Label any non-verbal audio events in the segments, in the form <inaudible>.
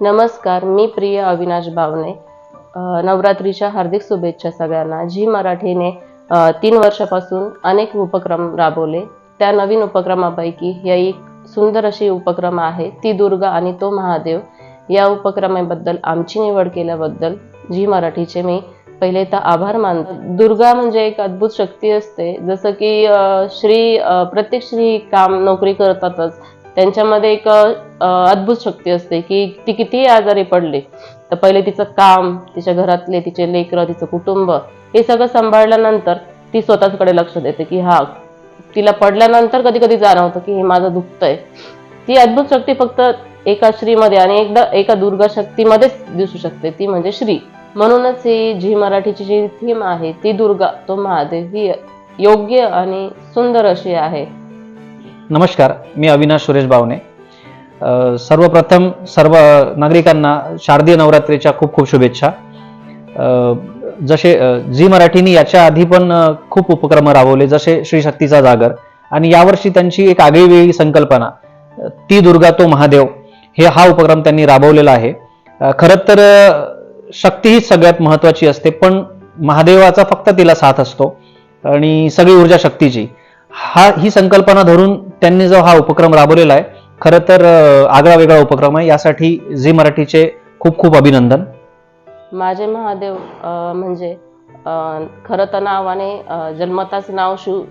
नमस्कार मी प्रिय अविनाश भावने नवरात्रीच्या हार्दिक शुभेच्छा सगळ्यांना. जी मराठीने तीन वर्षापासून अनेक उपक्रम राबवले. त्या नवीन उपक्रमापैकी हे एक सुंदर अशी उपक्रम आहे ती दुर्गा आणि तो महादेव. या उपक्रमाबद्दल आमची निवड केल्याबद्दल जी मराठीचे मी पहिले तर आभार मानतो. दुर्गा म्हणजे एक अद्भुत शक्ती असते. जसं की श्री प्रत्येक श्री काम नोकरी करतातच. त्यांच्यामध्ये एक अद्भुत शक्ती असते की ती कितीही आजारी पडली तर पहिले तिचं काम तिच्या घरातले तिचे लेकरं तिचं कुटुंब हे सगळं सांभाळल्यानंतर ती स्वतःकडे लक्ष देते की हा तिला पडल्यानंतर कधी कधी जाणवतं की हे माझं दुखतंय. ती अद्भुत शक्ती फक्त एका श्रीमध्ये आणि एकदा एका दुर्गा शक्तीमध्येच दिसू शकते. ती म्हणजे श्री. म्हणूनच ही जी मराठीची जी थीम आहे ती दुर्गा तो महादेव ही योग्य आणि सुंदर अशी आहे. नमस्कार मी अविनाश सुरेश बावणे सर्वप्रथम सर्व नागरिकांना शारदीय नवरात्रीच्या खूप खूप शुभेच्छा. जसे झी मराठीने याच्या आधी पण खूप उपक्रम राबवले जसे श्री शक्तीचा जागर आणि यावर्षी त्यांची एक आगळीवेगळी संकल्पना ती दुर्गा तो महादेव हे हा उपक्रम त्यांनी राबवलेला आहे. अ, खरं तर शक्ती हीच सगळ्यात महत्वाची असते पण महादेवाचा फक्त तिला साथ असतो आणि सगळी ऊर्जा शक्तीची. हा ही संकल्पना धरून त्यांनी जो हा उपक्रम राबवलेला आहे खरं तर आगळा वेगळा उपक्रम आहे. यासाठी झी मराठीचे खूप खूप अभिनंदन. माझे महादेव म्हणजे खरं तर नावाने जन्मताच नाव शिव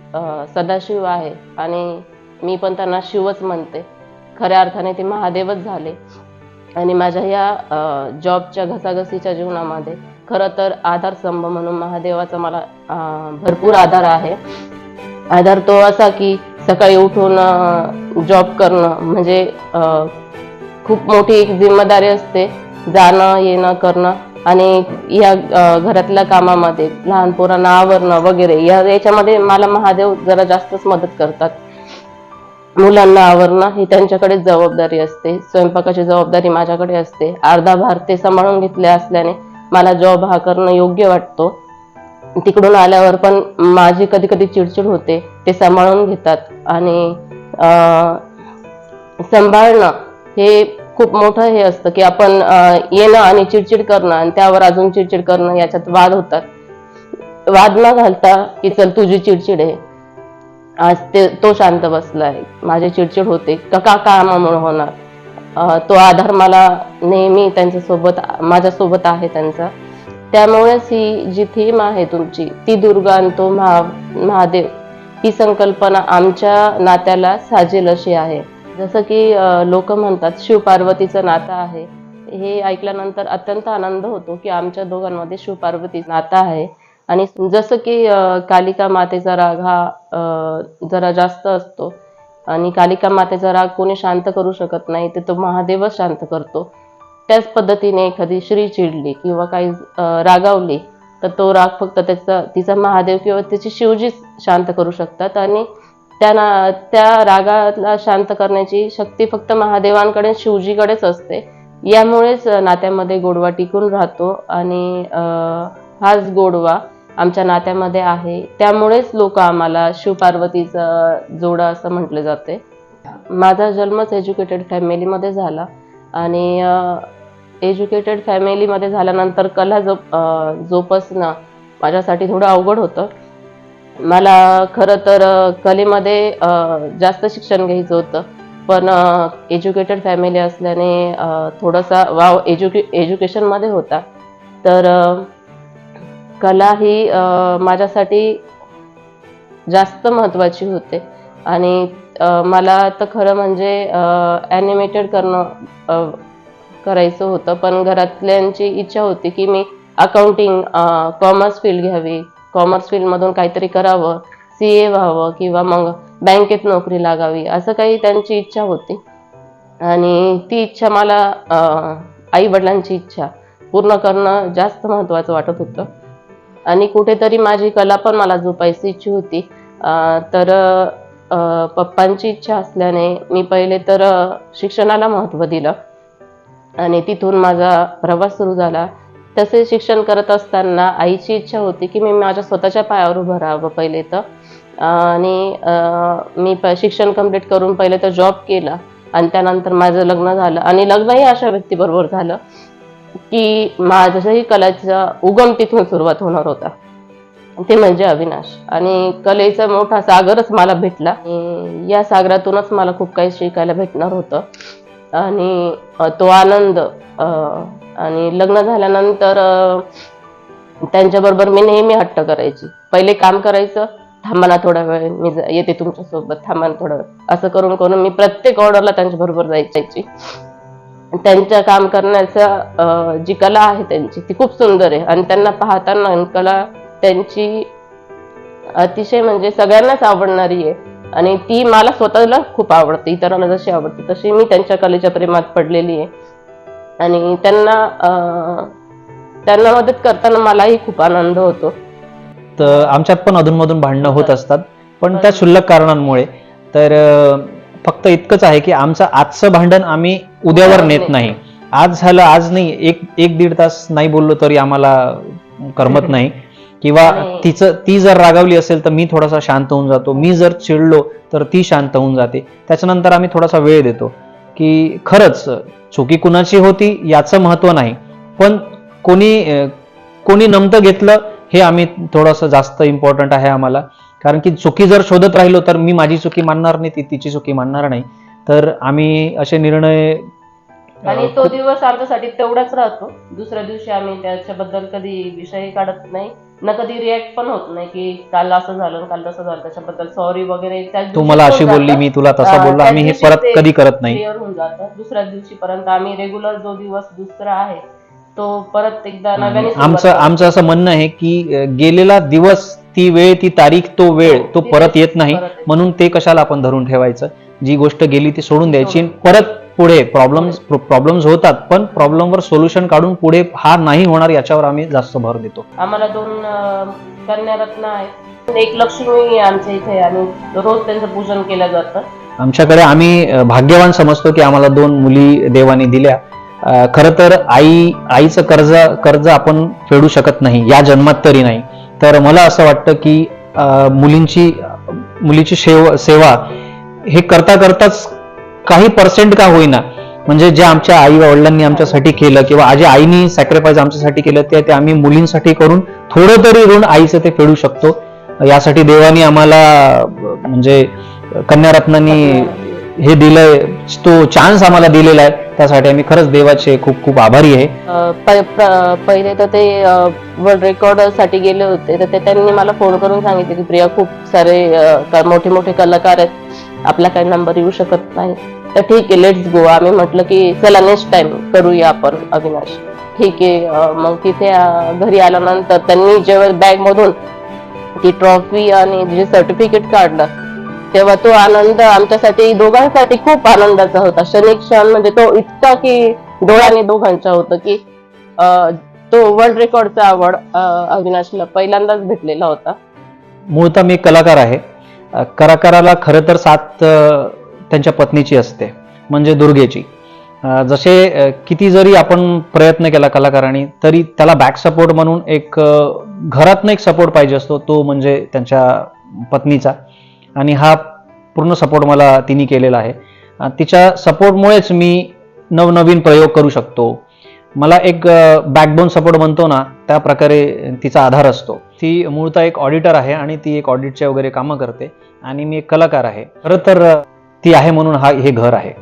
सदाशिव आहे आणि मी पण त्यांना शिवच म्हणते. खऱ्या अर्थाने ते महादेवच झाले. आणि माझ्या या जॉबच्या घसाघसीच्या जीवनामध्ये खरं तर आधारस्तंभ म्हणून महादेवाचा मला भरपूर आधार आहे. आधार तो असा की सकाळी उठून जॉब करणं म्हणजे खूप मोठी एक जिम्मेदारी असते. जाणं येणं करणं आणि या घरातल्या कामामध्ये लहान पोरांना आवरणं वगैरे या याच्यामध्ये मला महादेव जरा जास्तच मदत करतात. मुलांना आवरणं ही त्यांच्याकडेच जबाबदारी असते. स्वयंपाकाची जबाबदारी माझ्याकडे असते. अर्धा भार ते सांभाळून घेतले असल्याने मला जॉब हा करणं योग्य वाटतो. तिकडून आल्यावर पण माझी कधी कधी चिडचिड होते ते सांभाळून घेतात. आणि सांभाळणं हे खूप मोठं हे असतं की आपण येणं आणि चिडचिड करणं आणि त्यावर अजून चिडचिड करणं याच्यात वाद होतात. वाद न घालता की चल तुझी चिडचिड आहे. आज ते तो शांत बसला आहे. माझी चिडचिड होते. का का कामामुळे होणार? तो आधार मला नेहमी त्यांच्यासोबत माझ्यासोबत आहे त्यांचा. त्यामुळेच ही जी थीम आहे तुमची ती दुर्गा तो महा महादेव ही संकल्पना आमच्या नात्याला साजेल अशी आहे. जसं की लोक म्हणतात शिव पार्वतीचं नातं आहे. हे ऐकल्यानंतर अत्यंत आनंद होतो की आमच्या दोघांमध्ये शिव पार्वती नातं आहे. आणि जसं की कालिका मातेचा राग हा जरा जास्त असतो. आणि कालिका मातेचा राग कोणी शांत करू शकत नाही ते तो महादेवच शांत करतो. त्याच पद्धतीने एखादी श्री चिडली किंवा काही रागावली तर तो राग फक्त त्याचा तिचा महादेव किंवा त्याची शिवजी शांत करू शकतात आणि त्या ना त्या रागाला शांत करण्याची शक्ती फक्त महादेवांकडे शिवजीकडेच असते. यामुळेच नात्यामध्ये गोडवा टिकून राहतो आणि हाच गोडवा आमच्या नात्यामध्ये आहे. त्यामुळेच लोक आम्हाला शिवपार्वतीचा जोडा असं म्हटलं जाते. माझा जन्मच एज्युकेटेड फॅमिलीमध्ये झाला आणि एज्युकेटेड फॅमिलीमध्ये झाल्यानंतर कला जोप जोपासणं माझ्यासाठी थोडं अवघड होतं. मला खरं तर कलेमध्ये जास्त शिक्षण घ्यायचं होतं. पण एज्युकेटेड फॅमिली असल्याने थोडासा वाव एज्युके एज्युकेशनमध्ये होता. तर कला ही माझ्यासाठी जास्त महत्त्वाची होते. आणि मला तर खरं म्हणजे ॲनिमेटेड करणं करायचं होतं. पण घरातल्यांची इच्छा होती की मी अकाउंटिंग कॉमर्स फील्ड घ्यावी. कॉमर्स फील्डमधून काहीतरी करावं सी ए व्हावं किंवा मग बँकेत नोकरी लागावी असं काही त्यांची इच्छा होती. आणि ती इच्छा मला आई वडिलांची इच्छा पूर्ण करणं जास्त महत्त्वाचं वाटत होतं. आणि कुठेतरी माझी कला पण मला जोपायची इच्छा होती. तर पप्पांची इच्छा असल्याने मी पहिले तर शिक्षणाला महत्त्व दिलं. आणि तिथून माझा प्रवास सुरू झाला. तसे शिक्षण करत असताना आईची इच्छा होती की मी माझ्या स्वतःच्या पायावर उभं राहावं पहिले तर. आणि मी प शिक्षण कंप्लीट करून पहिले तर जॉब केला. आणि त्यानंतर माझं लग्न झालं. आणि लग्नही अशा व्यक्तीबरोबर झालं की माझ्याही कलेचा उगम तिथून सुरुवात होणार होता. ते म्हणजे अविनाश. आणि कलेचा मोठा सागरच मला भेटला. या सागरातूनच मला खूप काही शिकायला भेटणार होतं. आणि तो आनंद आणि लग्न झाल्यानंतर त्यांच्याबरोबर मी नेहमी हट्ट करायची. पहिले काम करायचं थांबा ना थोडा वेळ मी येते तुमच्यासोबत थांबा ना थोडा वेळ. असं करून करून मी प्रत्येक ऑर्डरला त्यांच्याबरोबर जायची. त्यांच्या काम करण्याचा जी कला आहे त्यांची ती खूप सुंदर आहे. आणि त्यांना पाहताना कला त्यांची अतिशय म्हणजे सगळ्यांनाच आवडणारी आहे. आणि ती मला स्वतःला खूप आवडते इतरांना जशी आवडते तशी मी त्यांच्या कलेच्या प्रेमात पडलेली आहे. आणि त्यांना त्यांना मदत करताना मलाही खूप आनंद होतो. तर आमच्यात पण अधूनमधून भांडणं होत असतात पण त्या क्षुल्लक कारणांमुळे. तर फक्त इतकंच आहे की आमचं आजचं भांडण आम्ही उद्यावर नेत नाही. आज झालं आज नाही. एक एक दीड तास नाही बोललो तरी आम्हाला करमत <laughs> नाही. किंवा आणि- तिचं ती जर रागावली असेल तर मी थोडासा शांत होऊन जातो. मी जर चिडलो तर ती शांत होऊन जाते. त्याच्यानंतर आम्ही थोडासा वेळ देतो. की खरंच चुकी कुणाची होती याचं महत्त्व नाही. पण कोणी कोणी नमतं घेतलं हे आम्ही थोडंसं जास्त इम्पॉर्टंट आहे आम्हाला. कारण की चुकी जर शोधत राहिलो तर मी माझी चुकी मानणार नाही ती तिची चुकी मानणार नाही. तर आम्ही असे निर्णय आणि तो दिवस आमच्यासाठी तेवढाच राहतो. दुसऱ्या दिवशी आम्ही त्याच्याबद्दल कधी विषय काढत नाही. न कधी रिॲक्ट पण होत नाही की काल असं झालं काल तसं झालं त्याच्याबद्दल सॉरी वगैरे. त्याच तू दिवशी मला होऊन अशी जातं. बोलली मी तुला तसा बोललो आम्ही हे परत कधी करत नाही. क्लिअर होऊन जातं. दुसऱ्या दिवशीपर्यंत आम्ही रेग्युलर जो दिवस दुसरा आहे तो परत एकदा नव्याने सुरुवात आमचं करतो. आमचं असं म्हणणं आहे की अं, गेलेला दिवस ती वेळ ती तारीख तो वेळ तो ती परत येत नाही. परत येत म्हणून ते कशाला आपण धरून ठेवायचं? जी गोष्ट गेली ती सोडून द्यायची. परत पुढे प्रॉब्लेम्स प्रॉब्लेम्स होतात पण प्रॉब्लेमवर सोल्युशन काढून पुढे हा नाही होणार याच्यावर आम्ही जास्त भर देतो. आम्हाला दोन कन्यारत्न आहेत. एक लक्ष्मी आमच्या इथे आणि रोज त्यांचं पूजन केलं जातं. आमच्याकडे आम्ही भाग्यवान समजतो की आम्हाला दोन मुली देवाने दिल्या. खरं तर आई आईचं कर्ज कर्ज आपण फेडू शकत नाही या जन्मात तरी नाही. तर मला असं वाटतं की मुलींची मुलीची शेव सेवा हे करता करताच काही पर्सेंट का होईना. म्हणजे जे आमच्या आई वडिलांनी आमच्यासाठी केलं किंवा आजी आईनी सॅक्रिफाईस आमच्यासाठी केलं ते ते आम्ही मुलींसाठी करून थोडं तरी ऋण आईचं ते फेडू शकतो. यासाठी देवानी आम्हाला म्हणजे कन्यारत्नांनी हे दिलंय तो चान्स आम्हाला दिलेला आहे. त्यासाठी आम्ही खरंच देवाचे खूप खूप आभारी आहे. पहिले तर ते वर्ल्ड रेकॉर्डसाठी गेले होते. तर ते त्यांनी मला फोन करून सांगितले की प्रिया खूप सारे मोठे मोठे कलाकार आहेत. आपला काही नंबर येऊ शकत नाही. तर ठीक आहे लेट्स गो आम्ही म्हटलं की चला नेक्स्ट टाइम करूया आपण अविनाश. ठीक आहे मग तिथे घरी आल्यानंतर त्यांनी जेव्हा बॅग मधून ती ट्रॉफी आणि जे सर्टिफिकेट काढलं तेव्हा तो आनंद आमच्यासाठी दोघांसाठी खूप आनंदाचा होता. क्षणिक क्षण म्हणजे तो इतका की डोळ्याने दोघांचा होतं की तो वर्ल्ड रेकॉर्डचा आवड अविनाशला पहिल्यांदाच भेटलेला होता. मूळतः मी एक कलाकार आहे. कराकाराला कलाकाराला खरं तर साथ त्यांच्या पत्नीची असते म्हणजे दुर्गेची. जसे किती जरी आपण प्रयत्न केला कलाकारांनी तरी त्याला बॅक सपोर्ट म्हणून एक घरातनं एक सपोर्ट पाहिजे असतो तो म्हणजे त्यांच्या पत्नीचा. आणि हा पूर्ण सपोर्ट मला तिने केलेला आहे. तिच्या सपोर्टमुळेच मी नवनवीन प्रयोग करू शकतो. मला एक बॅकबोन सपोर्ट म्हणतो ना त्या प्रकारे तिचा आधार असतो. ती मूळतः एक ऑडिटर आहे आणि ती एक ऑडिटचे वगैरे कामं करते. आणि मी एक कलाकार आहे. खरं तर ती आहे म्हणून हा हे घर आहे.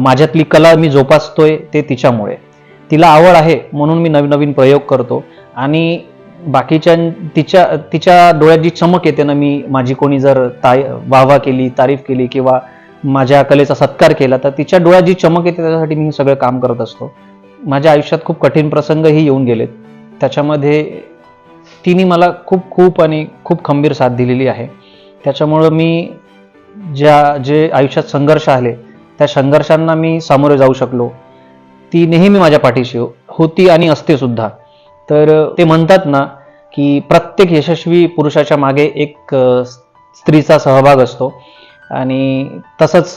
माझ्यातली कला मी जोपासतोय ते तिच्यामुळे. तिला आवड आहे म्हणून मी नवीन नवीन प्रयोग करतो आणि बाकीच्या तिच्या तिच्या डोळ्यात जी चमक येते ना मी माझी कोणी जर ताय वाहवा केली तारीफ केली किंवा माझ्या कलेचा सत्कार केला तर तिच्या डोळ्यात जी चमक येते त्याच्यासाठी मी हे सगळं काम करत असतो. माझ्या आयुष्यात खूप कठीण प्रसंगही येऊन गेलेत. त्याच्यामध्ये तिने मला खूप खूप आणि खूप खंबीर साथ दिलेली आहे. त्याच्यामुळं मी ज्या जे आयुष्यात संघर्ष आले त्या संघर्षांना मी सामोरे जाऊ शकलो. ती नेहमी माझ्या पाठीशी होती आणि असते सुद्धा. तर ते म्हणतात ना की प्रत्येक यशस्वी पुरुषाच्या मागे एक स्त्रीचा सहभाग असतो. आणि तसंच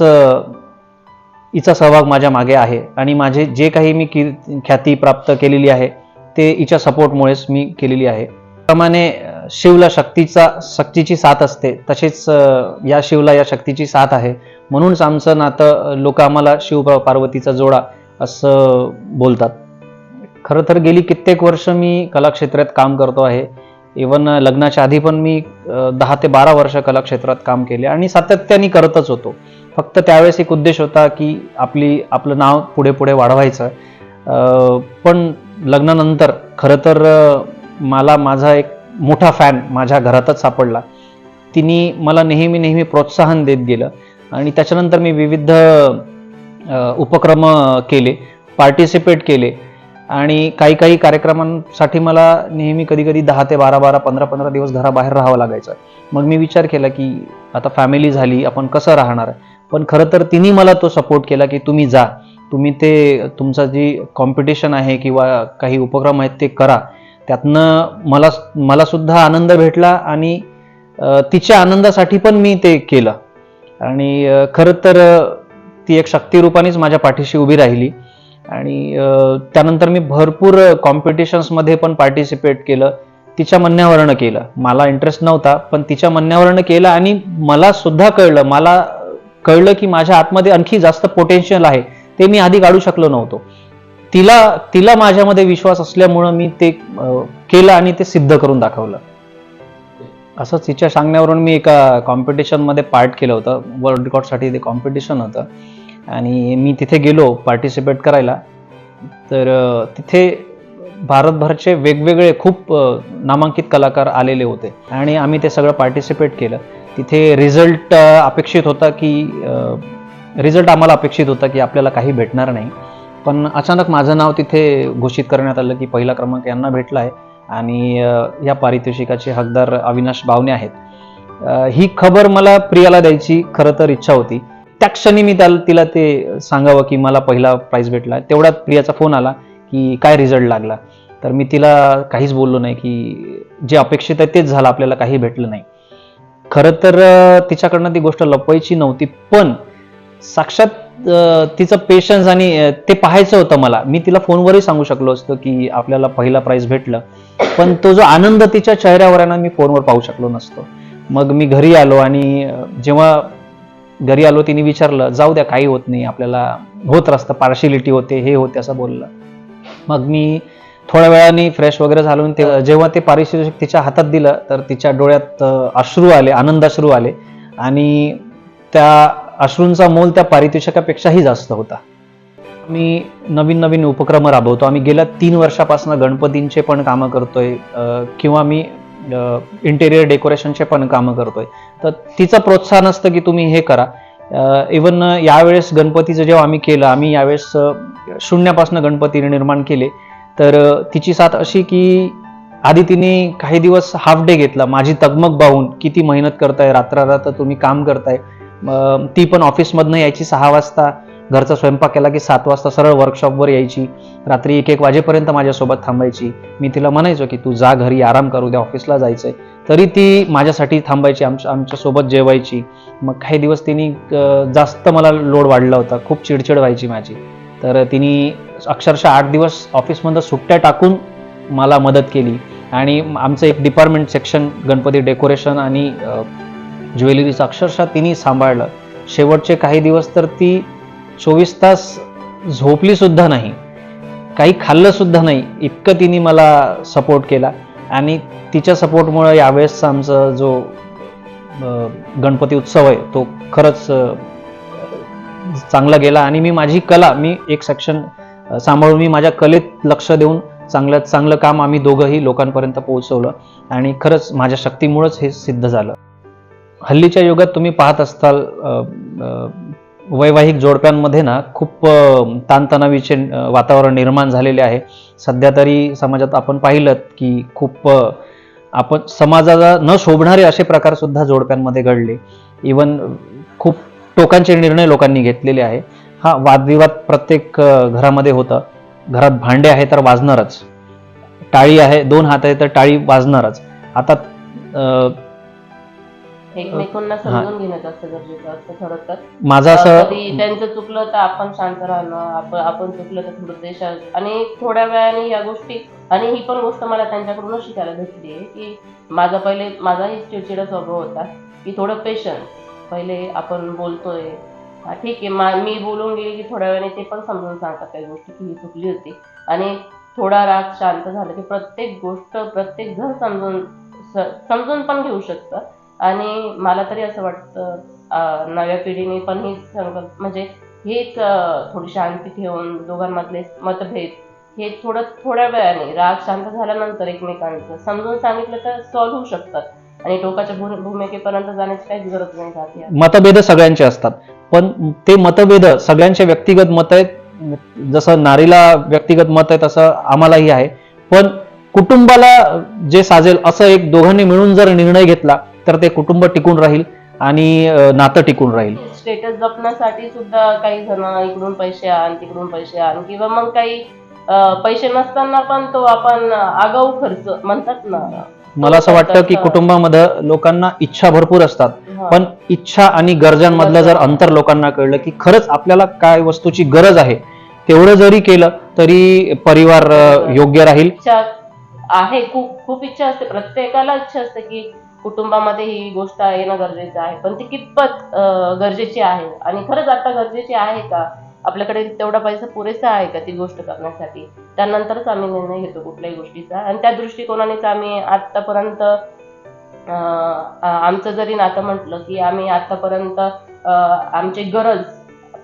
हिचा सहभाग माझ्या मागे आहे. आणि माझे जे काही मी की ख्याती प्राप्त केलेली आहे ते हिच्या सपोर्टमुळेच मी केलेली आहे. प्रमाणे शिवला शक्तीचा शक्तीची साथ असते. तसेच या शिवला या शक्तीची साथ आहे. म्हणूनच आमचं नातं लोक आम्हाला शिव पार्वतीचा जोडा असं बोलतात. खरं तर गेली कित्येक वर्ष मी कलाक्षेत्रात काम करतो आहे. इवन लग्नाच्या आधी पण मी दहा ते बारा वर्ष कलाक्षेत्रात काम केले आणि सातत्याने करतच होतो. फक्त त्यावेळेस एक उद्देश होता की आपली आपलं नाव पुढे पुढे वाढवायचं. पण लग्नानंतर खरं तर मला माझा एक मोठा फॅन माझ्या घरातच सापडला. तिने मला नेहमी नेहमी प्रोत्साहन देत गेलं आणि त्याच्यानंतर मी विविध उपक्रम केले पार्टिसिपेट केले आणि काही काही कार्यक्रमांसाठी मला नेहमी कधी कधी दहा ते बारा बारा पंधरा पंधरा दिवस घराबाहेर राहावं लागायचं. मग मी विचार केला की आता फॅमिली झाली आपण कसं राहणार? पण खरं तर तिने मला तो सपोर्ट केला की तुम्ही जा तुम्ही ते तुमचं जी कॉम्पिटिशन आहे किंवा काही उपक्रम आहेत ते करा. त्यातनं मला मला सुद्धा आनंद भेटला आणि तिच्या आनंदासाठी पण मी ते केलं. आणि खरं तर ती एक शक्तिरूपानेच माझ्या पाठीशी उभी राहिली. आणि त्यानंतर मी भरपूर कॉम्पिटिशन्समध्ये पण पार्टिसिपेट केलं. तिच्या म्हणण्यावरनं केलं. मला इंटरेस्ट नव्हता पण तिच्या म्हणण्यावरनं केलं आणि मला सुद्धा कळलं. मला कळलं की माझ्या आतमध्ये आणखी जास्त पोटेन्शियल आहे. ते मी आधी काढू शकलो नव्हतो. तिला तिला माझ्यामध्ये विश्वास असल्यामुळं मी ते केलं आणि ते सिद्ध करून दाखवलं. असंच तिच्या सांगण्यावरून मी एका कॉम्पिटिशनमध्ये पार्ट केलं होतं. वर्ल्ड रेकॉर्डसाठी ते कॉम्पिटिशन होतं. आणि मी तिथे गेलो पार्टिसिपेट करायला. तर तिथे भारतभरचे वेगवेगळे खूप नामांकित कलाकार आलेले होते. आणि आम्ही ते सगळं पार्टिसिपेट केलं. तिथे रिझल्ट अपेक्षित होता की रिझल्ट आम्हाला अपेक्षित होता की आपल्याला काही भेटणार नाही. पण अचानक माझं नाव तिथे घोषित करण्यात आलं की पहिला क्रमांक यांना भेटला आहे. आणि या पारितोषिकाचे हकदार अविनाश बावणे आहेत. ही खबर मला प्रियाला द्यायची खरं तर इच्छा होती. त्या क्षणी मी त्याला तिला ते सांगावं की मला पहिला प्राईज भेटला. तेवढ्यात प्रियाचा फोन आला की काय रिझल्ट लागला. तर मी तिला काहीच बोललो नाही की जे अपेक्षित आहे तेच झालं आपल्याला काही भेटलं नाही. खरं तर तिच्याकडनं ती गोष्ट लपवायची नव्हती पण साक्षात तिचं पेशन्स आणि ते पाहायचं होतं मला. मी तिला फोनवरही सांगू शकलो असतो की आपल्याला पहिला प्राईज भेटलं. पण तो जो आनंद तिच्या चेहऱ्यावर आहे ना मी फोनवर पाहू शकलो नसतो. मग मी घरी आलो आणि जेव्हा घरी आलो तिने विचारलं जाऊ द्या काही होत नाही. आपल्याला होत असतं पार्शिलिटी होते हे होते असं बोललं. मग मी थोड्या वेळाने फ्रेश वगैरे झालो ते जेव्हा ते पारितोषिक तिच्या हातात दिलं तर तिच्या डोळ्यात अश्रू आले आनंदाश्रू आले. आणि त्या अश्रूंचा मोल त्या पारितोषिकापेक्षाही जास्त होता. मी नवीन नवीन उपक्रम राबवतो. आम्ही गेल्या तीन वर्षापासून गणपतींचे पण कामं करतोय किंवा मी इंटेरियर डेकोरेशनचे पण कामं करतोय. तर तिचं प्रोत्साहन असतं की तुम्ही हे करा. इवन यावेळेस गणपतीचं जेव्हा आम्ही केलं आम्ही यावेळेस शून्यापासून गणपती निर्माण केले. तर तिची साथ अशी की आधी तिने काही दिवस हाफ डे घेतला. माझी तगमग पाहून किती मेहनत करताय रात्र तुम्ही काम करताय. ती पण ऑफिसमधनं यायची सहा वाजता. घरचा स्वयंपाक केला की सात वाजता सरळ वर्कशॉपवर यायची. रात्री एक एक वाजेपर्यंत माझ्यासोबत थांबायची. मी तिला म्हणायचो की तू जा घरी आराम करू द्या ऑफिसला जायचंय. तरी ती माझ्यासाठी थांबायची आमच्या आमच्यासोबत जेवायची. मग काही दिवस तिने जास्त मला लोड वाढला होता. खूप चिडचिड व्हायची माझी. तर तिने अक्षरशः आठ दिवस ऑफिसमधनं सुट्ट्या टाकून मला मदत केली. आणि आमचं एक डिपार्टमेंट सेक्शन गणपती डेकोरेशन आणि ज्वेलरीचं अक्षरशः तिने सांभाळलं. शेवटचे काही दिवस तर ती चोवीस तास झोपलीसुद्धा नाही. काही खाल्लंसुद्धा नाही. इतकं तिने मला सपोर्ट केला. आणि तिच्या सपोर्टमुळं यावेळेसचा आमचा जो गणपती उत्सव आहे तो खरंच चांगला गेला. आणि मी माझी कला मी एक सेक्शन सांभाळून मी माझ्या कलेत लक्ष देऊन चांगल्यात चांगलं काम आम्ही दोघंही लोकांपर्यंत पोहोचवलं. आणि खरंच माझ्या शक्तीमुळंच हे सिद्ध झालं. हल्लीच्या युगात तुम्ही पाहत असताल वैवाहिक जोडप्यांमध्ये ना खूप ताणतणावीचे वातावरण निर्माण झालेले आहे. सध्या तरी समाजात आपण पाहिलं की खूप आपण समाजाला न शोभणारे असे प्रकार सुद्धा जोडप्यांमध्ये घडले. इवन खूप टोकांचे निर्णय लोकांनी घेतलेले आहे. हा वादविवाद प्रत्येक घरामध्ये होतं. घरात भांडे आहे तर वाजणारच. टाळी आहे दोन हात आहे तर टाळी वाजणारच. आता एकमेकांना समजून घेणं जास्त गरजेचं असतं खरं तर. माझं असं कधी त्यांचं चुकलं तर आपण शांत राहणं आपण आपण चुकलं तर थोडं देशात आणि थोड्या वेळाने या गोष्टी आणि ही पण गोष्ट मला त्यांच्याकडूनच शिकायला भेटली आहे की माझा पहिले माझाही चिडचिडा स्वभाव होता की थोडं पेशन्स पहिले आपण बोलतोय. हा, ठीक आहे मा मी बोलून गेली की थोड्या वेळाने ते पण समजून सांगतात काही गोष्टी की ही चुकली होती. आणि थोडा राग शांत झाला की प्रत्येक गोष्ट प्रत्येक जण समजून समजून पण घेऊ शकतं. आणि मला तरी असं वाटतं नव्या पिढीने पण ही संकल्प म्हणजे हेच थोडी शांती ठेवून दोघांमधले मतभेद हे थोडं थोड्या वेळाने राग शांत झाल्यानंतर एकमेकांचं समजून सांगितलं तर सॉल्व्ह होऊ शकतात. आणि टोकाच्या भू- भूमिकेपर्यंत जाण्याची काहीच गरज नाही राहत मतभेद सगळ्यांचे असतात. पण ते मतभेद सगळ्यांचे व्यक्तिगत मत आहेत. जसं नारीला व्यक्तिगत मत आहे तसं आम्हालाही आहे. पण कुटुंबाला जे साजेल असं एक दोघांनी मिळून जर निर्णय घेतला तर ते कुटुंब टिकून राहील आणि नातं टिकून राहील. स्टेटस जपण्यासाठी सुद्धा काही जण इकडून पैसे आण तिकडून पैसे आण किंवा मग काही पैसे नसताना पण तो आपण आगाऊ खर्च म्हणतात ना. मला असं वाटतं की कुटुंबामध्ये लोकांना इच्छा भरपूर असतात. पण इच्छा आणि गरजांमधलं जर अंतर लोकांना कळलं की खरंच आपल्याला काय वस्तूची गरज आहे तेवढं जरी केलं तरी परिवार योग्य राहील. आहे खूप खूप इच्छा असते. प्रत्येकाला इच्छा असते की कुटुंबामध्ये ही गोष्ट येणं गरजेचं आहे. पण ती कितपत गरजेची आहे? आणि खरंच आता गरजेची आहे का? आपल्याकडे तेवढा पैसा पुरेसा आहे का ती गोष्ट करण्यासाठी? त्यानंतरच आम्ही निर्णय घेतो कुठल्याही गोष्टीचा. आणि त्या दृष्टिकोनानेच आम्ही आतापर्यंत आमचं जरी नातं म्हटलं की आम्ही आतापर्यंत आमची गरज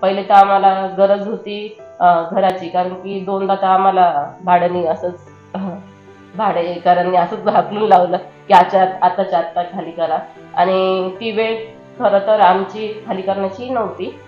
पहिले तर आम्हाला गरज होती घराची. कारण की दोनदा तर आम्हाला भाड्याने असंच भाडेकरांनी असंच भाकलून लावलं. की आच्या आताच्या आत्ता खाली करा. आणि ती वेळ खरं तर आमची खाली करण्याची नव्हती.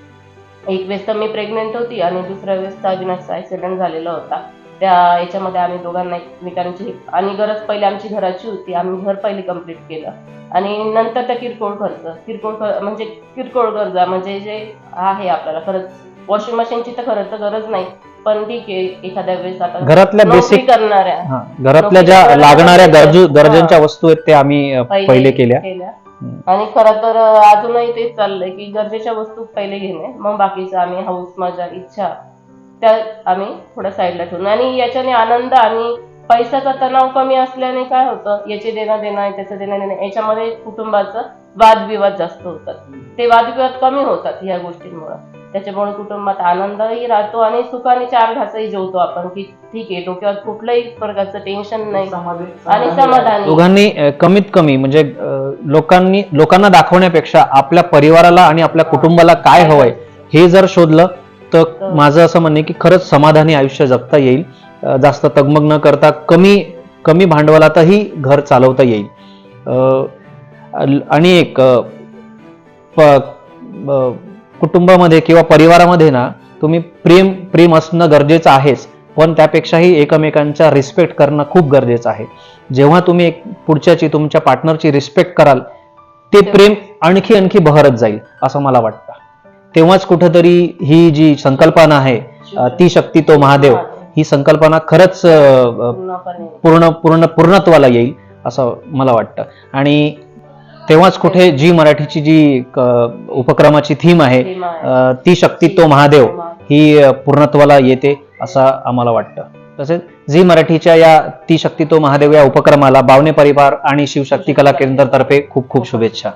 एक वेळेस तर मी प्रेग्नेंट होती आणि दुसऱ्या वेळेस तर अविनाशचा ॲक्सिडेंट झालेला होता. त्या याच्यामध्ये आम्ही दोघांना एकमेकांची आणि गरज पहिले आमची घराची होती. आम्ही घर पहिले कंप्लीट केलं. आणि नंतर त्या किरकोळ खर्च किरकोळ खर्च म्हणजे किरकोळ गरजा म्हणजे जे आहे आपल्याला खरंच वॉशिंग मशीनची तर खरं तर गरज नाही. पण ठीक आहे एखाद्या वेळेस आता. घरातल्या नोकरी बेसिक करणाऱ्या. घरातल्या ज्या नोकरी लागणाऱ्या गरजू हा. गरजांच्या वस्तू आहेत ते आम्ही अं, पहिले केल्या. हम्म. आणि खरं तर अजूनही तेच चाललंय की गरजेच्या वस्तू पहिले घेणे मग बाकीचं आम्ही हाऊस मजा इच्छा त्या आम्ही थोड्या साईडला ठेवून. आणि याच्याने आनंद आणि पैशाचा तणाव कमी असल्याने काय होतं याचे देणं देणं आहे त्याचं देणं देणं याच्यामध्ये कुटुंबाचं वादविवाद जास्त होतात. ते वादविवाद कमी होतात या गोष्टींमुळे. त्याच्यामुळे कुटुंबात आनंदही राहतो आणि सुखाने चार घासही जेवतो आपण की ठीक आहे डोक्यावर कुठल्याही प्रकारचं टेन्शन नाही आणि समाधानी. दोघांनी अं, कमीत कमी म्हणजे अं, लोकांनी लोकांना दाखवण्यापेक्षा आपल्या परिवाराला आणि आपल्या कुटुंबाला काय हवंय हे जर शोधलं तर माझं असं म्हणणं आहे की खरंच समाधानी आयुष्य जगता येईल. अं, जास्त तगमग न करता कमी कमी भांडवलातही घर चालवता येईल. अं, अल- आणि एक अं, प- अं, कुटुंबामध्ये किंवा परिवारामध्ये ना तुम्ही प्रेम प्रेम असणं गरजेचं आहेच. पण त्यापेक्षाही एकमेकांचा रिस्पेक्ट करणं खूप गरजेचं आहे. जेव्हा तुम्ही एक पुढच्याची तुमच्या पार्टनरची रिस्पेक्ट कराल ते प्रेम आणखी आणखी बहरत जाईल असं मला वाटतं. तेव्हाच कुठेतरी ही जी संकल्पना आहे ती शक्ती तो महादेव ही संकल्पना खरंच पूर्ण पूर्ण पूर्णत्वाला येईल असं मला वाटतं. आणि तेव्हाच कुठे जी मराठीची जी उपक्रमाची थीम आहे ती शक्ती तो महादेव ही पूर्णत्वाला येते असं आम्हाला वाटतं. तसेच झी मराठीच्या या ती शक्ती तो महादेव या उपक्रमाला बावणे परिवार आणि शिवशक्ती कला केंद्रातर्फे खूप खूप शुभेच्छा.